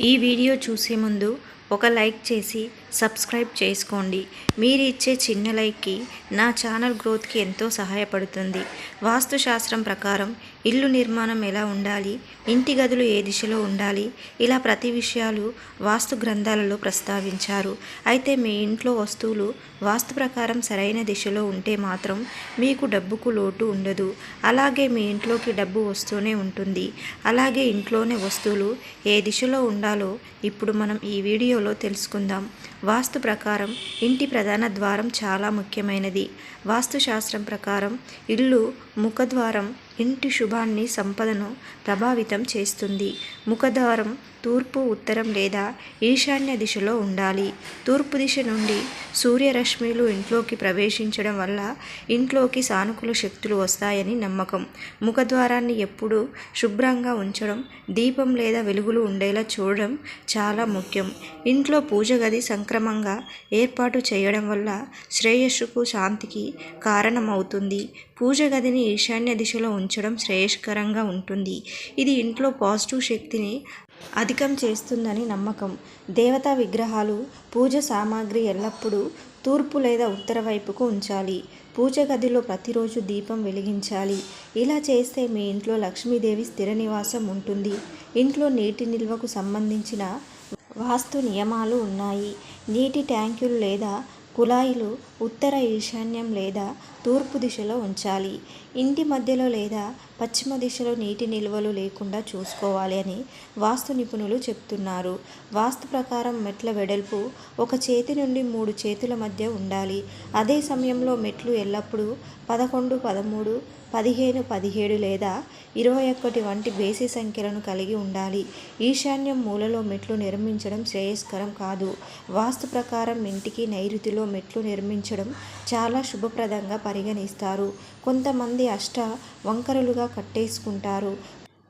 ఈ వీడియో చూసే ముందు ఒక లైక్ చేసి సబ్స్క్రైబ్ చేసుకోండి. మీరు ఇచ్చే చిన్న లైక్కి నా ఛానల్ గ్రోత్కి ఎంతో సహాయపడుతుంది. వాస్తుశాస్త్రం ప్రకారం ఇల్లు నిర్మాణం ఎలా ఉండాలి? ఇంటి గదులు ఏ దిశలో ఉండాలి? ఇలా ప్రతి విషయాలు వాస్తు గ్రంథాలలో ప్రస్తావించారు. అయితే మీ ఇంట్లో వస్తువులు వాస్తు ప్రకారం సరైన దిశలో ఉంటే మాత్రం మీకు డబ్బుకు లోటు ఉండదు. అలాగే మీ ఇంట్లోకి డబ్బు వస్తూనే ఉంటుంది. అలాగే ఇంట్లోనే వస్తువులు ఏ దిశలో ఉండాలో ఇప్పుడు మనం ఈ వీడియోలో తెలుసుకుందాం. వాస్తు ప్రకారం ఇంటి ప్రధాన ద్వారం చాలా ముఖ్యమైనది. వాస్తుశాస్త్రం ప్రకారం ఇల్లు ముఖద్వారం ఇంటి శుభాన్ని సంపదను ప్రభావితం చేస్తుంది. ముఖద్వారం తూర్పు ఉత్తరం లేదా ఈశాన్య దిశలో ఉండాలి. తూర్పు దిశ నుండి సూర్యరశ్మిలు ఇంట్లోకి ప్రవేశించడం వల్ల ఇంట్లోకి సానుకూల శక్తులు వస్తాయని నమ్మకం. ముఖద్వారాన్ని ఎప్పుడూ శుభ్రంగా ఉంచడం దీపం లేదా వెలుగులు ఉండేలా చూడడం చాలా ముఖ్యం. ఇంట్లో పూజ గది సంక్రమంగా ఏర్పాటు చేయడం వల్ల శ్రేయస్సుకు శాంతికి కారణమవుతుంది. పూజ గదిని ఈశాన్య దిశలో ఉంచడం శ్రేయస్కరంగా ఉంటుంది. ఇది ఇంట్లో పాజిటివ్ శక్తిని అధికం చేస్తుందని నమ్మకం. దేవతా విగ్రహాలు పూజ సామాగ్రి ఎల్లప్పుడూ తూర్పు లేదా ఉత్తర వైపుకు ఉంచాలి. పూజ గదిలో ప్రతిరోజు దీపం వెలిగించాలి. ఇలా చేస్తే మీ ఇంట్లో లక్ష్మీదేవి స్థిర నివాసం ఉంటుంది. ఇంట్లో నీటి నిల్వకు సంబంధించిన వాస్తు నియమాలు ఉన్నాయి. నీటి ట్యాంకులు లేదా కుళాయిలు ఉత్తర ఈశాన్యం లేదా తూర్పు దిశలో ఉంచాలి. ఇంటి మధ్యలో లేదా పశ్చిమ దిశలో నీటి నిల్వలు లేకుండా చూసుకోవాలి అని వాస్తు నిపుణులు చెప్తున్నారు. వాస్తు ప్రకారం మెట్ల వెడల్పు ఒక చేతి నుండి మూడు చేతుల మధ్య ఉండాలి. అదే సమయంలో మెట్లు ఎల్లప్పుడూ పదకొండు పదమూడు పదిహేను పదిహేడు లేదా ఇరవై ఒకటి వంటి బేసి సంఖ్యలను కలిగి ఉండాలి. ఈశాన్యం మూలలో మెట్లు నిర్మించడం శ్రేయస్కరం కాదు. వాస్తు ప్రకారం ఇంటికి నైరుతిలో మెట్లు నిర్మించడం చాలా శుభప్రదంగా పరిగణిస్తారు. కొంతమంది అష్ట వంకరలుగా కట్టేసుకుంటారు.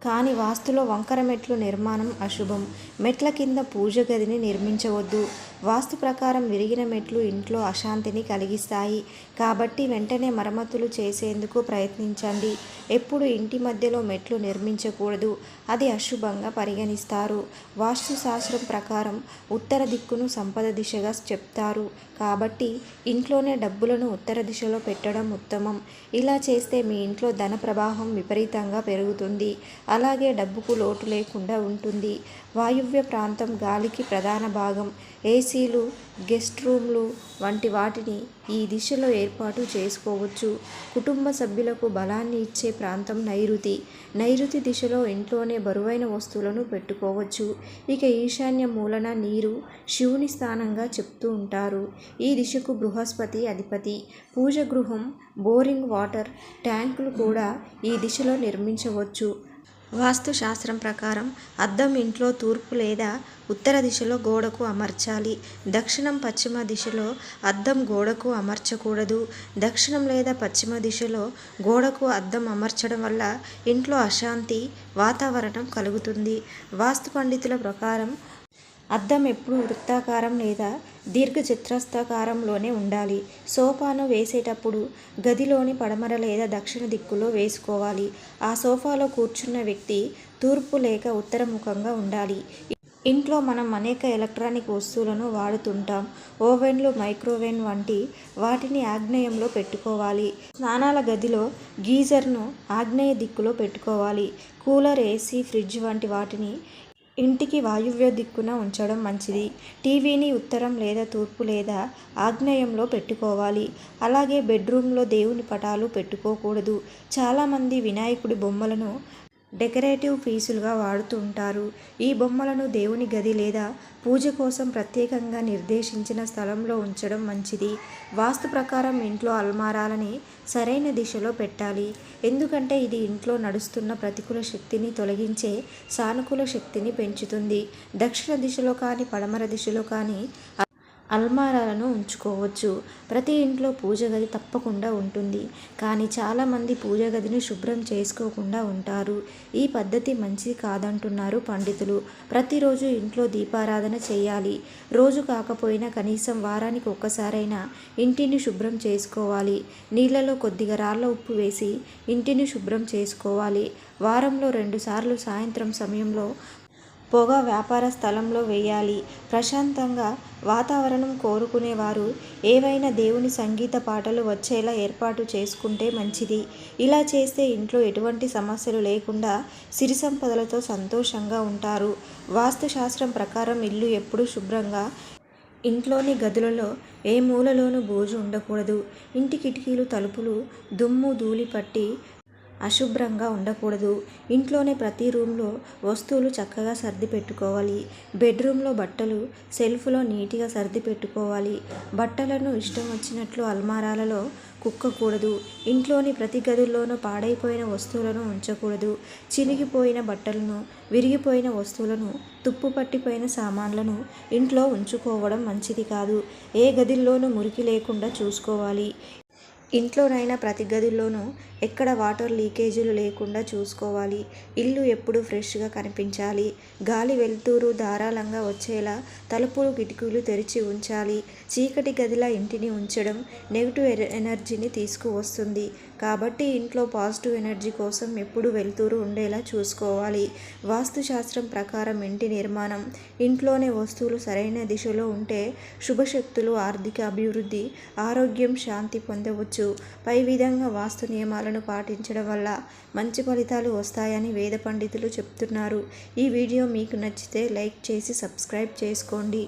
కానీ వాస్తులో వంకర మెట్లు నిర్మాణం అశుభం. మెట్ల కింద పూజ గదిని నిర్మించవద్దు. వాస్తు ప్రకారం విరిగిన మెట్లు ఇంట్లో అశాంతిని కలిగిస్తాయి. కాబట్టి వెంటనే మరమ్మతులు చేసేందుకు ప్రయత్నించండి. ఎప్పుడు ఇంటి మధ్యలో మెట్లు నిర్మించకూడదు. అది అశుభంగా పరిగణిస్తారు. వాస్తుశాస్త్రం ప్రకారం ఉత్తర దిక్కును సంపద దిశగా చెప్తారు. కాబట్టి ఇంట్లోనే డబ్బులను ఉత్తర దిశలో పెట్టడం ఉత్తమం. ఇలా చేస్తే మీ ఇంట్లో ధన ప్రవాహం విపరీతంగా పెరుగుతుంది. అలాగే డబ్బుకు లోటు లేకుండా ఉంటుంది. వాయువ్య ప్రాంతం గాలికి ప్రధాన భాగం. ఏసీలు గెస్ట్ రూమ్లు వంటి వాటిని ఈ దిశలో ఏర్పాటు చేసుకోవచ్చు. కుటుంబ సభ్యులకు బలాన్ని ఇచ్చే ప్రాంతం నైరుతి. నైరుతి దిశలో ఇంట్లోనే బరువైన వస్తువులను పెట్టుకోవచ్చు. ఇక ఈశాన్య మూలన నీరు శివుని స్థానంగా చెప్తూ ఉంటారు. ఈ దిశకు బృహస్పతి అధిపతి. పూజ గృహం బోరింగ్ వాటర్ ట్యాంకులు కూడా ఈ దిశలో నిర్మించవచ్చు. వాస్తు శాస్త్రం ప్రకారం అద్దం ఇంట్లో తూర్పు లేదా ఉత్తర దిశలో గోడకు అమర్చాలి. దక్షిణం పశ్చిమ దిశలో అద్దం గోడకు అమర్చకూడదు. దక్షిణం లేదా పశ్చిమ దిశలో గోడకు అద్దం అమర్చడం వల్ల ఇంట్లో అశాంతి వాతావరణం కలుగుతుంది. వాస్తు పండితుల ప్రకారం అద్దం ఎప్పుడు వృత్తాకారం లేదా దీర్ఘచతురస్రాకారంలోనే ఉండాలి. సోఫాను వేసేటప్పుడు గదిలోని పడమర లేదా దక్షిణ దిక్కులో వేసుకోవాలి. ఆ సోఫాలో కూర్చున్న వ్యక్తి తూర్పు లేక ఉత్తరముఖంగా ఉండాలి. ఇంట్లో మనం అనేక ఎలక్ట్రానిక్ వస్తువులను వాడుతుంటాం. ఓవెన్లు మైక్రోవేవ్ వంటి వాటిని ఆగ్నేయంలో పెట్టుకోవాలి. స్నానాల గదిలో గీజర్ను ఆగ్నేయ దిక్కులో పెట్టుకోవాలి. కూలర్ ఏసీ ఫ్రిడ్జ్ వంటి వాటిని ఇంటికి వాయువ్య దిక్కున ఉంచడం మంచిది. టీవీని ఉత్తరం లేదా తూర్పు లేదా ఆగ్నేయంలో పెట్టుకోవాలి. అలాగే బెడ్రూమ్లో దేవుని పటాలు పెట్టుకోకూడదు. చాలామంది వినాయకుడి బొమ్మలను డెకరేటివ్ పీసులుగా వాడుతూ ఉంటారు. ఈ బొమ్మలను దేవుని గది లేదా పూజ కోసం ప్రత్యేకంగా నిర్దేశించిన స్థలంలో ఉంచడం మంచిది. వాస్తు ప్రకారం ఇంట్లో అల్మారాలని సరైన దిశలో పెట్టాలి. ఎందుకంటే ఇది ఇంట్లో నడుస్తున్న ప్రతికూల శక్తిని తొలగించే సానుకూల శక్తిని పెంచుతుంది. దక్షిణ దిశలో కానీ పడమర దిశలో కానీ అల్మారాలను ఉంచుకోవచ్చు. ప్రతి ఇంట్లో పూజ గది తప్పకుండా ఉంటుంది. కానీ చాలామంది పూజ గదిని శుభ్రం చేసుకోకుండా ఉంటారు. ఈ పద్ధతి మంచిది కాదంటున్నారు పండితులు. ప్రతిరోజు ఇంట్లో దీపారాధన చేయాలి. రోజు కాకపోయినా కనీసం వారానికి ఒక్కసారైనా ఇంటిని శుభ్రం చేసుకోవాలి. నీళ్ళలో కొద్దిగా రాళ్ళ ఉప్పు వేసి ఇంటిని శుభ్రం చేసుకోవాలి. వారంలో రెండుసార్లు సాయంత్రం సమయంలో పొగ వ్యాపార స్థలంలో వేయాలి. ప్రశాంతంగా వాతావరణం కోరుకునేవారు. ఏవైనా దేవుని సంగీత పాటలు వచ్చేలా ఏర్పాటు చేసుకుంటే మంచిది. ఇలా చేస్తే ఇంట్లో ఎటువంటి సమస్యలు లేకుండా సిరి సంపదలతో సంతోషంగా ఉంటారు. వాస్తుశాస్త్రం ప్రకారం ఇల్లు ఎప్పుడూ శుభ్రంగా ఇంట్లోని గదులలో ఏ మూలలోనూ బోజు ఉండకూడదు. ఇంటి కిటికీలు తలుపులు దుమ్ము ధూళి పట్టి అశుభ్రంగా ఉండకూడదు. ఇంట్లోనే ప్రతి రూమ్లో వస్తువులు చక్కగా సర్ది పెట్టుకోవాలి. బెడ్రూమ్లో బట్టలు సెల్ఫ్లో నీట్గా సర్ది పెట్టుకోవాలి. బట్టలను ఇష్టం వచ్చినట్లు అల్మారాలలో కుక్కకూడదు. ఇంట్లోని ప్రతి గదుల్లోనూ పాడైపోయిన వస్తువులను ఉంచకూడదు. చినిగిపోయిన బట్టలను విరిగిపోయిన వస్తువులను తుప్పు పట్టిపోయిన సామాన్లను ఇంట్లో ఉంచుకోవడం మంచిది కాదు. ఏ గదిల్లోనూ మురికి లేకుండా చూసుకోవాలి. ఇంట్లోనైనా ప్రతి గదిలోనూ ఎక్కడ వాటర్ లీకేజీలు లేకుండా చూసుకోవాలి. ఇల్లు ఎప్పుడు ఫ్రెష్గా కనిపించాలి. గాలి వెలుతురు ధారాళంగా వచ్చేలా తలుపులు కిటికీలు తెరిచి ఉంచాలి. చీకటి గదిలా ఇంటిని ఉంచడం నెగిటివ్ ఎనర్జీని తీసుకువస్తుంది. కాబట్టి ఇంట్లో పాజిటివ్ ఎనర్జీ కోసం ఎప్పుడు వెలుతురు ఉండేలా చూసుకోవాలి. వాస్తుశాస్త్రం ప్రకారం ఇంటి నిర్మాణం ఇంట్లోనే వస్తువులు సరైన దిశలో ఉంటే శుభశక్తులు ఆర్థిక అభివృద్ధి ఆరోగ్యం శాంతి పొందవచ్చు. పై విధంగా వాస్తు నియమాలను పాటించడం వల్ల మంచి ఫలితాలు వస్తాయని వేద పండితులు చెప్తున్నారు. ఈ వీడియో మీకు నచ్చితే లైక్ చేసి సబ్స్క్రైబ్ చేసుకోండి.